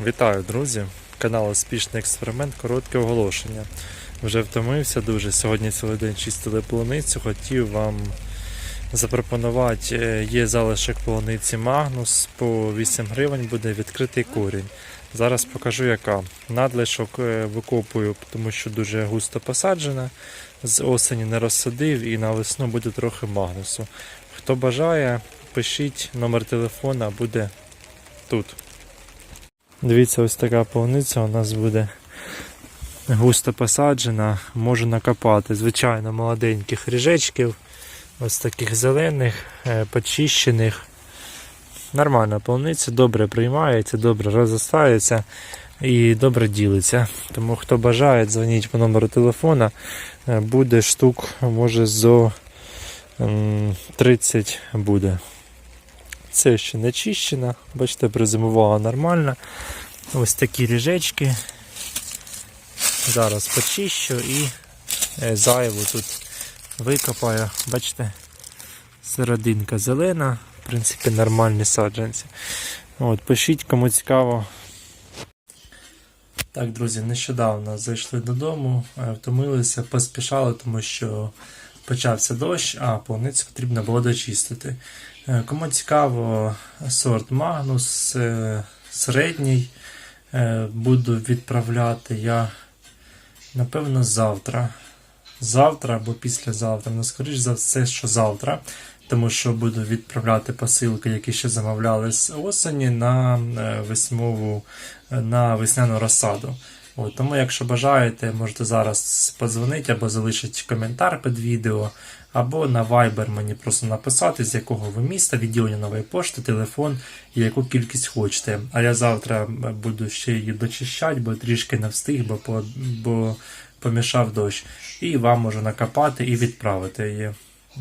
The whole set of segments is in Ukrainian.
Вітаю, друзі! Канал Успішний експеримент, коротке оголошення. Вже втомився дуже. Сьогодні цілий день чистили полуницю. Хотів вам запропонувати, е, є залишок полуниці Магнус по 8 гривень буде відкритий корінь. Зараз покажу яка. Надлишок е, викопую, тому що дуже густо посаджена. З осені не розсадив і на весну буде трохи магнусу. Хто бажає, пишіть номер телефона, буде тут. Дивіться, ось така полуниця у нас буде густо посаджена, можу накопати. Звичайно, молоденьких ріжечків, ось таких зелених, е, почищених. Нормальна полуниця, добре приймається, добре розростається і добре ділиться. Тому хто бажає, дзвоніть по номеру телефона. Е, Буде штук, може зо 30 буде. Це ще не чищена, бачите, призимувала нормально. Ось такі ріжечки. Зараз почищу і е, зайву тут викопаю. Бачите, серединка зелена, в принципі, нормальні саджанці. От, пишіть, кому цікаво. Так, друзі, нещодавно зайшли додому, е, втомилися, поспішали, тому що почався дощ, а полуницю потрібно було дочистити. Е, Кому цікаво, сорт Магнус е, середній. Е, Буду відправляти я, напевно, завтра. Завтра або післязавтра. Ну, скоріш за все, що завтра. Тому що буду відправляти посилки, які ще замовляли з осені на весьмову, на весняну розсаду. От, тому, якщо бажаєте, можете зараз подзвонити або залишити коментар під відео, або на Viber мені просто написати, з якого ви міста, відділення нової пошти, телефон і яку кількість хочете. А я завтра буду ще її дочищати, бо трішки не встиг, бо, по- бо помішав дощ. І вам можу накопати і відправити її.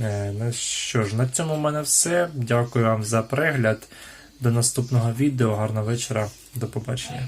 Е, Ну що ж, на цьому в мене все. Дякую вам за перегляд. До наступного відео. Гарного вечора. До побачення.